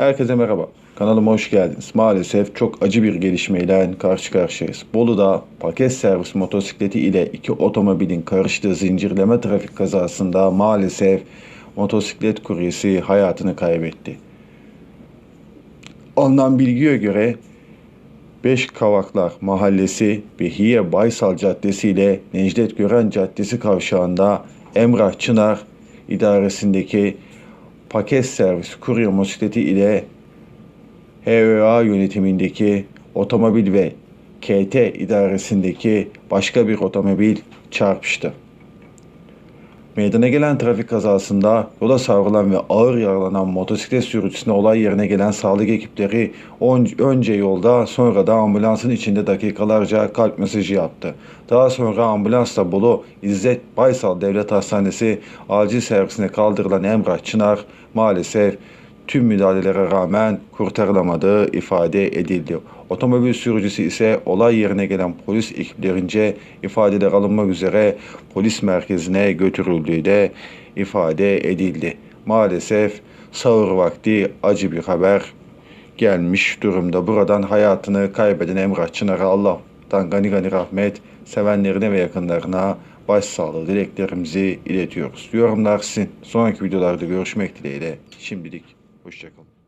Herkese merhaba. Kanalıma hoş geldiniz. Maalesef çok acı bir gelişmeyle karşı karşıyayız. Bolu'da paket servis motosikleti ile iki otomobilin karıştığı zincirleme trafik kazasında maalesef motosiklet kuryesi hayatını kaybetti. Alınan bilgiye göre Beş Kavaklar Mahallesi Behiye Baysal Caddesi ile Necdet Gören Caddesi kavşağında Emrah Çınar idaresindeki paket servis kurye motosikleti ile HVA yönetimindeki otomobil ve KT idaresindeki başka bir otomobil çarpıştı. Meydana gelen trafik kazasında yola savrulan ve ağır yaralanan motosiklet sürücüsüne olay yerine gelen sağlık ekipleri önce yolda sonra da ambulansın içinde dakikalarca kalp mesajı yaptı. Daha sonra ambulansla Bolu İzzet Baysal Devlet Hastanesi acil servisine kaldırılan Emrah Çınar maalesef tüm müdahalelere rağmen kurtarılamadığı ifade edildi. Otomobil sürücüsü ise olay yerine gelen polis ekiplerince ifadeler alınmak üzere polis merkezine götürüldüğü de ifade edildi. Maalesef sahur vakti acı bir haber gelmiş durumda. Buradan hayatını kaybeden Emrah Çınar'a Allah'tan gani gani rahmet, sevenlerine ve yakınlarına başsağlığı dileklerimizi iletiyoruz. Yorumlar sizin. Sonraki videolarda görüşmek dileğiyle. Şimdilik hoşçakalın.